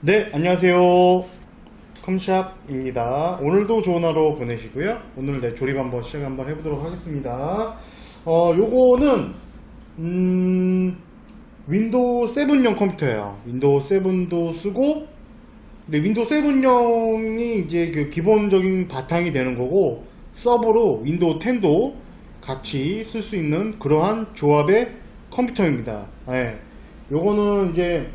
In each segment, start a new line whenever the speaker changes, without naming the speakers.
네, 안녕하세요. 컴샵입니다. 오늘도 좋은 하루 보내시고요. 오늘 네, 조립 한번 시작 한번 해보도록 하겠습니다. 어, 요거는, 음, 윈도우 7용 컴퓨터예요. 윈도우 7도 쓰고, 근데 윈도우 7용이 이제 그 기본적인 바탕이 되는 거고, 서브로 윈도우 10도 같이 쓸 수 있는 그러한 조합의 컴퓨터입니다. 예. 요거는 이제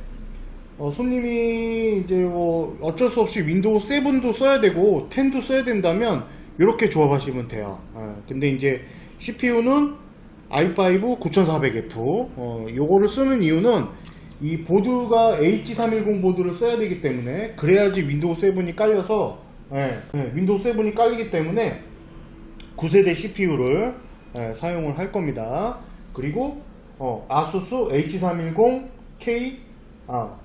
어, 손님이 이제 뭐 어쩔 수 없이 윈도우 7도 써야 되고 10도 써야 된다면 이렇게 조합하시면 돼요. 어, 근데 이제 CPU는 i5 9400F 어, 요거를 쓰는 이유는 이 보드가 H310 보드를 써야 되기 때문에 그래야지 윈도우 7이 깔려서 예, 예, 윈도우 7이 깔리기 때문에 9세대 CPU를 사용을 할 겁니다. 그리고 어, 아수스 H310K 아,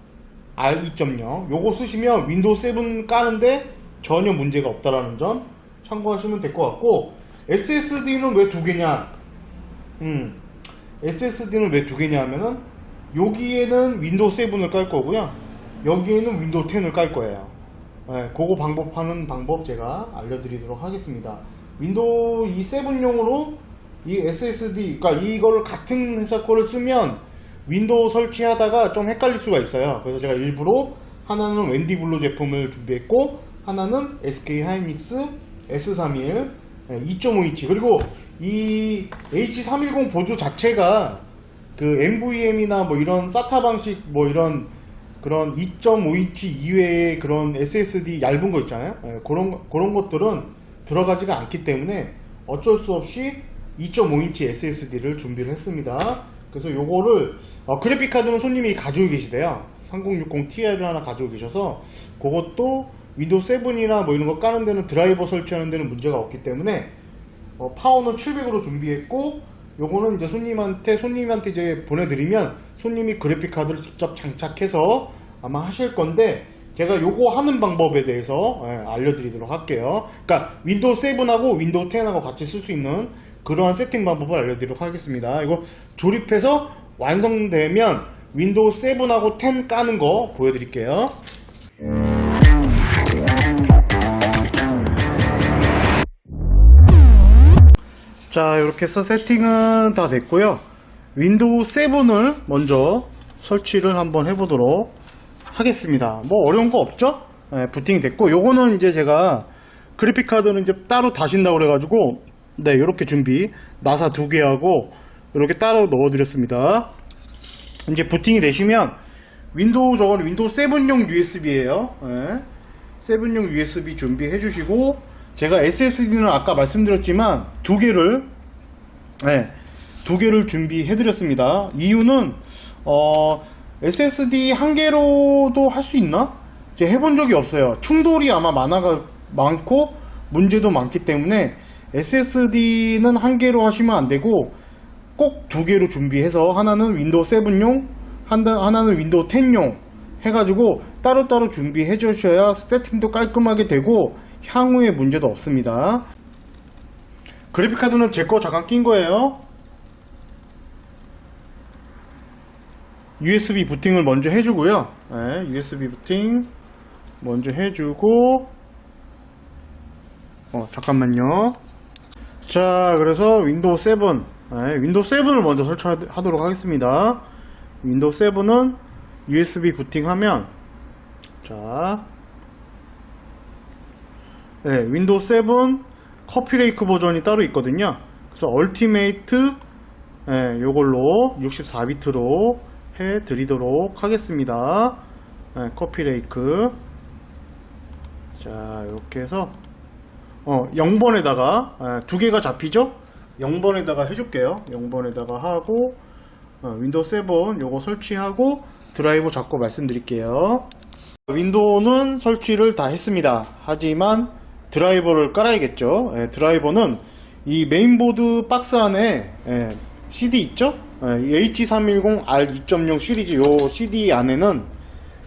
R2.0 요거 쓰시면 윈도우 7 까는데 전혀 문제가 없다라는 점 참고하시면 될 것 같고 SSD는 왜 두 개냐? 음 SSD는 왜 두 개냐 하면은 여기에는 윈도우 7을 깔 거고요. 여기에는 윈도우 10을 깔 거예요. 네, 그거 방법 하는 방법 제가 알려드리도록 하겠습니다. 윈도우 이 7용으로 이 SSD 그러니까 이거를 같은 회사 거를 쓰면 윈도우 설치하다가 좀 헷갈릴 수가 있어요. 그래서 제가 일부러 하나는 웬디블루 제품을 준비했고 하나는 SK 하이닉스 S31 2.5인치 그리고 이 H310 보드 자체가 그 NVMe나 뭐 이런 SATA 방식 뭐 이런 그런 2.5인치 이외의 그런 SSD 얇은 거 있잖아요. 예, 그런 그런 것들은 들어가지가 않기 때문에 어쩔 수 없이 2.5인치 SSD를 준비를 했습니다. 그래서 요거를 어, 그래픽 카드는 손님이 가지고 계시대요. 3060 Ti를 하나 가지고 계셔서 그것도 윈도우 7이나 뭐 이런 거 까는 데는 드라이버 설치하는 데는 문제가 없기 때문에 어, 파워는 700으로 준비했고 요거는 이제 손님한테 손님한테 이제 보내드리면 손님이 그래픽 카드를 직접 장착해서 아마 하실 건데 제가 요거 하는 방법에 대해서 예, 알려드리도록 할게요. 그러니까 윈도우 7하고 윈도우 10하고 같이 쓸 수 있는 그러한 세팅 방법을 알려드리도록 하겠습니다. 이거 조립해서 완성되면 윈도우 7하고 10 까는 거 보여드릴게요. 자 이렇게 해서 세팅은 다 됐고요 윈도우 7을 먼저 설치를 한번 해보도록 하겠습니다 뭐 어려운 거 없죠 네, 부팅이 됐고 요거는 이제 제가 그래픽 카드는 이제 따로 다신다고 그래가지고 네 이렇게 준비 나사 두 개하고 이렇게 따로 넣어 드렸습니다 이제 부팅이 되시면 윈도우 저건 윈도우 7용 USB예요 네. 7용 USB 준비해 주시고 제가 SSD는 아까 말씀드렸지만 두 개를 네, 두 개를 준비해 드렸습니다. 이유는 어, SSD 한 개로도 할 수 있나? 제가 해본 적이 없어요. 충돌이 아마 많아가 많고 문제도 많기 때문에 SSD는 한 개로 하시면 안 되고 꼭 두 개로 준비해서 하나는 윈도우 7용, 하나- 하나는 윈도우 10용 해가지고 따로따로 준비해 주셔야 세팅도 깔끔하게 되고 향후에 문제도 없습니다. 그래픽카드는 제 거 잠깐 낀 거예요. USB 부팅을 먼저 해주고요. 네, USB 부팅 먼저 해주고 어 잠깐만요. 자 그래서 윈도우 7 네, 윈도우 7을 먼저 설치하도록 하겠습니다. 윈도우 7은 USB 부팅하면 자 네, 윈도우 7 커피레이크 버전이 따로 있거든요. 그래서 얼티메이트 네, 요걸로 64비트로 해 드리도록 하겠습니다. 네, 커피레이크 자 이렇게 해서 어 0번에다가 두 개가 잡히죠? 0번에다가 해줄게요. 0번에다가 하고 어, 윈도우 7 요거 설치하고 드라이버 잡고 말씀드릴게요. 윈도우는 설치를 다 했습니다. 하지만 드라이버를 깔아야겠죠. 예, 드라이버는 이 메인보드 박스 안에 예, CD 있죠? 예, 이 H310R2.0 시리즈 요 CD 안에는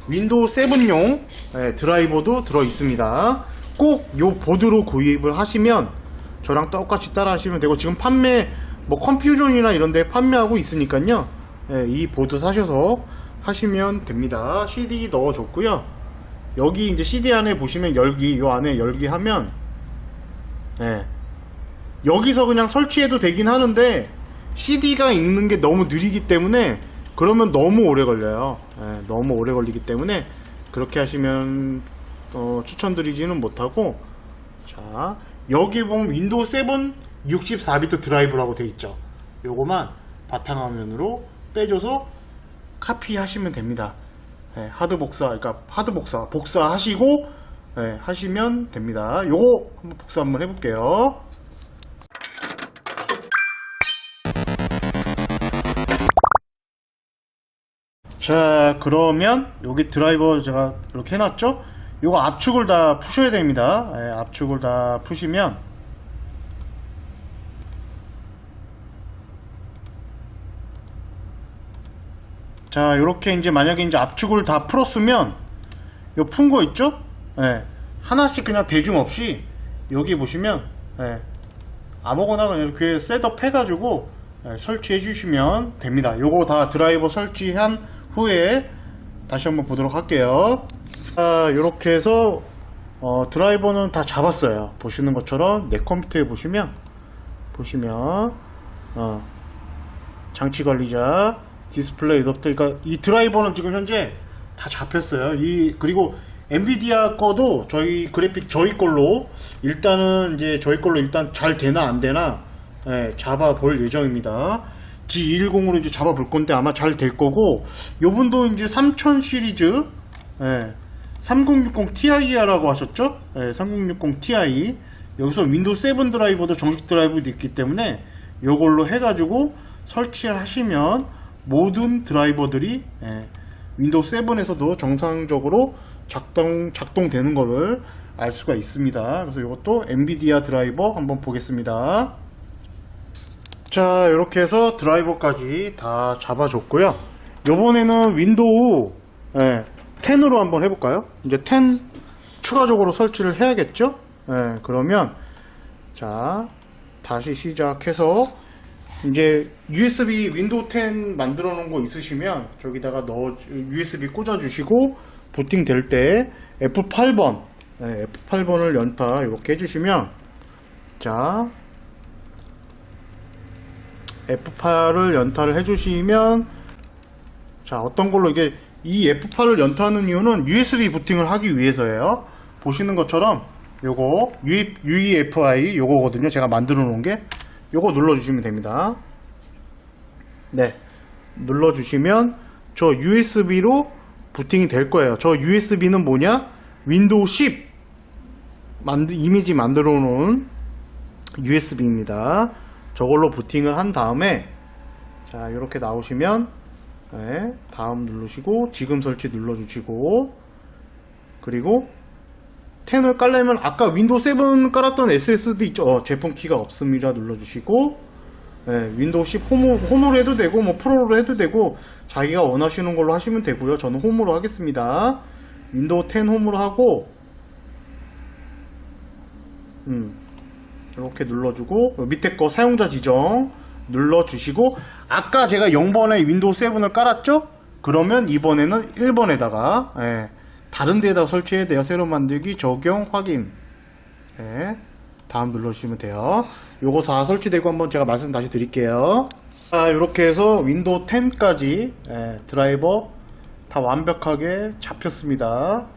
윈도우 7용 예, 드라이버도 들어 있습니다. 꼭 요 보드로 구입을 하시면 저랑 똑같이 따라 하시면 되고 지금 판매 뭐 컴퓨전이나 이런 데 판매하고 있으니까요. 예, 이 보드 사셔서 하시면 됩니다. CD 넣어 줬고요. 여기 이제 CD 안에 보시면 열기 요 안에 열기 하면 예. 여기서 그냥 설치해도 되긴 하는데 CD가 읽는 게 너무 느리기 때문에 그러면 너무 오래 걸려요. 예, 너무 오래 걸리기 때문에 그렇게 하시면 어, 추천드리지는 못하고 자 여기 보면 윈도우 7 64비트 드라이브라고 돼 있죠. 요거만 바탕화면으로 빼줘서 카피하시면 됩니다. 예, 하드 복사, 그러니까 하드 복사, 복사하시고 예, 하시면 됩니다. 요거 한번 복사 한번 해볼게요. 자, 그러면 여기 드라이버 제가 이렇게 해놨죠? 요거 압축을 다 푸셔야 됩니다. 예, 압축을 다 푸시면 자, 요렇게 이제 만약에 이제 압축을 다 풀었으면 요푼거 있죠? 예. 하나씩 그냥 대중 없이 여기 보시면 예. 아무거나 그냥 이렇게 셋업 해가지고 예, 설치해 주시면 됩니다. 요거 다 드라이버 설치한 후에 다시 한번 보도록 할게요. 자, 이렇게 해서 어, 드라이버는 다 잡았어요. 보시는 것처럼 내 컴퓨터에 보시면 보시면 어, 장치 관리자, 디스플레이 어댑터, 그러니까 이 드라이버는 지금 현재 다 잡혔어요. 이 그리고 엔비디아 거도 저희 그래픽 저희 걸로 일단은 이제 저희 걸로 일단 잘 되나 안 되나 예, 잡아 볼 예정입니다. G210으로 이제 잡아볼 건데 아마 잘 될 거고 요분도 이제 3000 시리즈 예, 3060 Ti라고 하셨죠? 예, 3060 Ti 여기서 윈도우 7 드라이버도 정식 드라이버도 있기 때문에 요걸로 해가지고 설치하시면 모든 드라이버들이 예, 윈도우 7에서도 정상적으로 작동 작동되는 것을 알 수가 있습니다. 그래서 이것도 엔비디아 드라이버 한번 보겠습니다. 자, 이렇게 해서 드라이버까지 다 잡아줬고요. 요번에는 윈도우 예, 10으로 한번 해볼까요? 이제 10 추가적으로 설치를 해야겠죠? 예, 그러면 자, 다시 시작해서 이제 USB 윈도우 10 만들어 놓은 거 있으시면 저기다가 넣어 USB 꽂아 주시고 부팅 될 때 F8번 네, F8번을 연타 이렇게 해주시면 자 F8을 연타를 해주시면 자 어떤 걸로 이게 이 F8을 연타하는 이유는 USB 부팅을 하기 위해서예요 보시는 것처럼 요거 UEFI 요거거든요 제가 만들어 놓은 게 요거 눌러 주시면 됩니다. 네. 눌러 주시면 저 USB로 부팅이 될 거예요. 저 USB는 뭐냐? 윈도우 10 만드, 이미지 만들어 놓은 USB입니다. 저걸로 부팅을 한 다음에 자, 이렇게 나오시면 네, 다음 누르시고 지금 설치 눌러주시고 그리고 10을 깔려면 아까 윈도우 7 깔았던 SSD 있죠? 어, 제품 키가 없습니다. 눌러주시고 예, 윈도우 10 홈으로, 홈으로 해도 되고 뭐 프로로 해도 되고 자기가 원하시는 걸로 하시면 되고요. 저는 홈으로 하겠습니다. 윈도우 10 홈으로 하고 음, 이렇게 눌러주고 밑에 거 사용자 지정 눌러주시고 아까 제가 0번에 윈도우 7을 깔았죠? 그러면 이번에는 1번에다가 예, 다른 데에다 설치해야 돼요. 새로 만들기, 적용, 확인. 네. 다음 눌러주시면 돼요. 요거 다 설치되고 한번 제가 말씀 다시 드릴게요. 자, 이렇게 해서 윈도우 10까지 드라이버 다 완벽하게 잡혔습니다.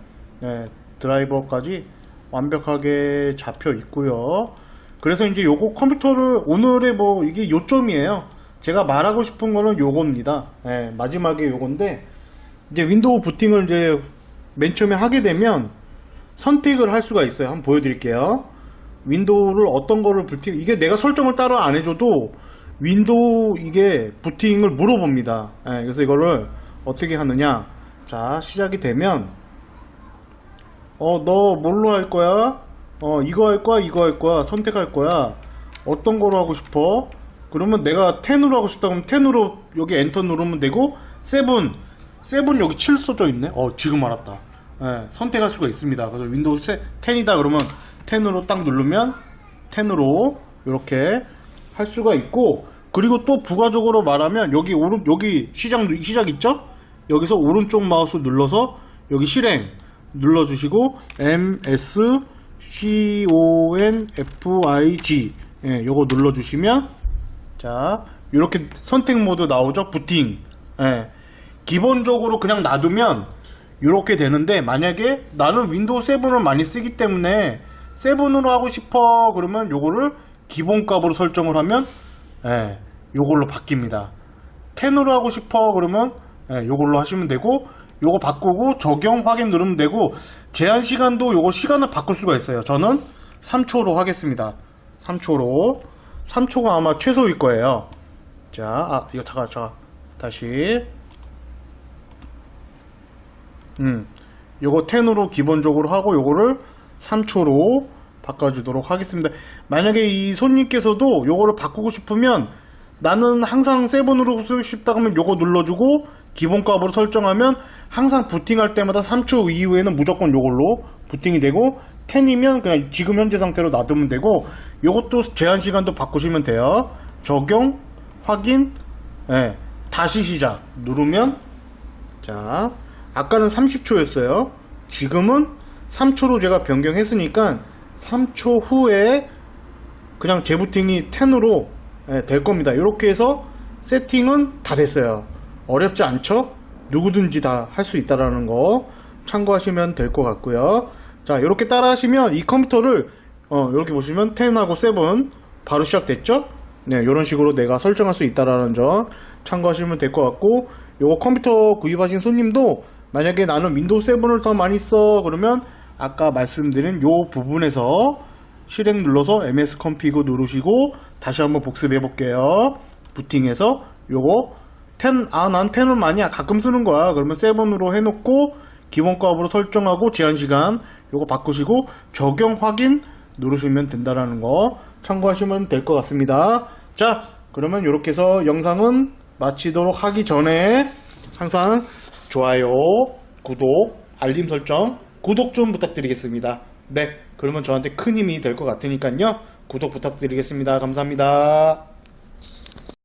네, 드라이버까지 완벽하게 잡혀 있고요. 그래서 이제 요거 컴퓨터를 오늘의 뭐 이게 요점이에요. 제가 말하고 싶은 거는 요겁니다. 네, 마지막에 요건데 이제 윈도우 부팅을 이제 맨 처음에 하게 되면 선택을 할 수가 있어요. 한번 보여드릴게요. 윈도우를 어떤 거를 부팅, 이게 내가 설정을 따로 안 해줘도 윈도우 이게 부팅을 물어봅니다. 예, 그래서 이거를 어떻게 하느냐. 자, 시작이 되면, 어, 너 뭘로 할 거야? 어, 이거 할 거야? 이거 할 거야? 선택할 거야? 어떤 거로 하고 싶어? 그러면 내가 10으로 하고 싶다 그러면 10으로 여기 엔터 누르면 되고, 7, 7 여기 7 써져 있네. 어, 지금 알았다. 예, 선택할 수가 있습니다. 그래서 윈도우 10이다 그러면 10으로 딱 누르면 10으로 이렇게 할 수가 있고 그리고 또 부가적으로 말하면 여기 오른 여기 시작 시작 있죠? 여기서 오른쪽 마우스 눌러서 여기 실행 눌러주시고 MS C O N F I G. 예, 요거 눌러주시면 자 이렇게 선택 모드 나오죠? 부팅. 예, 기본적으로 그냥 놔두면 이렇게 되는데 만약에 나는 윈도우 7을 많이 쓰기 때문에 7으로 하고 싶어 그러면 요거를 기본값으로 설정을 하면 예, 요걸로 바뀝니다. 10으로 하고 싶어 그러면 예, 요걸로 하시면 되고 요거 바꾸고 적용 확인 누르면 되고 제한 시간도 요거 시간을 바꿀 수가 있어요. 저는 3초로 하겠습니다. 3초로. 3초가 아마 최소일 거예요. 자 아, 이거 잠깐 잠깐. 다시. 음, 요거 10으로 기본적으로 하고 요거를 3초로 바꿔주도록 하겠습니다. 만약에 이 손님께서도 요거를 바꾸고 싶으면 나는 항상 7으로 쓰고 싶다 하면 요거 눌러주고 기본값으로 설정하면 항상 부팅할 때마다 3초 이후에는 무조건 요걸로 부팅이 되고 10이면 그냥 지금 현재 상태로 놔두면 되고 요것도 제한 시간도 바꾸시면 돼요. 적용, 확인, 예, 다시 시작 누르면 자, 아까는 30초였어요. 지금은 3초로 제가 변경했으니까 3초 후에 그냥 재부팅이 10으로 될 겁니다. 이렇게 해서 세팅은 다 됐어요. 어렵지 않죠? 누구든지 다 할 수 있다라는 거 참고하시면 될 것 같고요. 자, 이렇게 따라 하시면 이 컴퓨터를 어, 이렇게 보시면 10하고 7 바로 시작됐죠? 네, 이런 식으로 내가 설정할 수 있다라는 점 참고하시면 될 것 같고 요거 컴퓨터 구입하신 손님도 만약에 나는 윈도우 7을 더 많이 써 그러면 아까 말씀드린 요 부분에서 실행 눌러서 MS 컴피그 누르시고 다시 한번 복습해 볼게요. 부팅해서 요거 10, 아, 난 10을 많이 가끔 쓰는 거야. 그러면 7으로 해놓고 기본값으로 설정하고 제한시간 요거 바꾸시고 적용 확인 누르시면 된다라는 거 참고하시면 될 것 같습니다. 자, 그러면 이렇게 해서 영상은 마치도록 하기 전에 항상 좋아요, 구독, 알림 설정, 구독 좀 부탁드리겠습니다. 네, 그러면 저한테 큰 힘이 될 것 같으니까요. 구독 부탁드리겠습니다. 감사합니다.